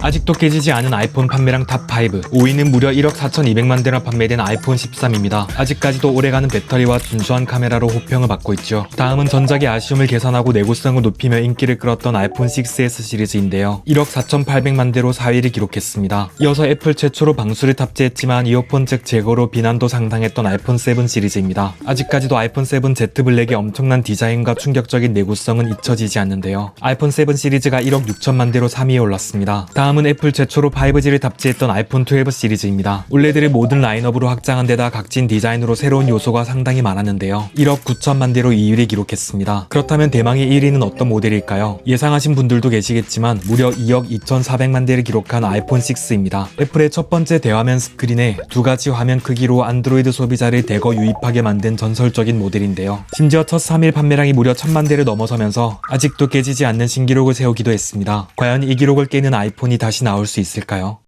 아직도 깨지지 않은 아이폰 판매량 탑5 5위는 무려 1억 4,200만 대나 판매된 아이폰 13입니다. 아직까지도 오래가는 배터리와 준수한 카메라로 호평을 받고 있죠. 다음은 전작의 아쉬움을 개선하고 내구성을 높이며 인기를 끌었던 아이폰 6s 시리즈인데요. 1억 4,800만 대로 4위를 기록했습니다. 이어서 애플 최초로 방수를 탑재했지만 이어폰 잭 제거로 비난도 상당했던 아이폰 7 시리즈입니다. 아직까지도 아이폰 7 Z 블랙의 엄청난 디자인과 충격적인 내구성은 잊혀지지 않는데요. 아이폰 7 시리즈가 1억 6천만 대로 3위에 올랐습니다. 다음 은 애플 최초로 5G를 탑재했던 아이폰 12 시리즈입니다. 올레드를 모든 라인업으로 확장한 데다 각진 디자인으로 새로운 요소가 상당히 많았는데요. 1억 9천만 대로 2위를 기록했습니다. 그렇다면 대망의 1위는 어떤 모델일까요? 예상하신 분들도 계시겠지만 무려 2억 2,400만 대를 기록한 아이폰 6입니다. 애플의 첫 번째 대화면 스크린에 두 가지 화면 크기로 안드로이드 소비자를 대거 유입하게 만든 전설적인 모델인데요. 심지어 첫 3일 판매량이 무려 1000만 대를 넘어서면서 아직도 깨지지 않는 신기록을 세우기도 했습니다. 과연 이 기록을 깨는 아이폰이 다시 나올 수 있을까요?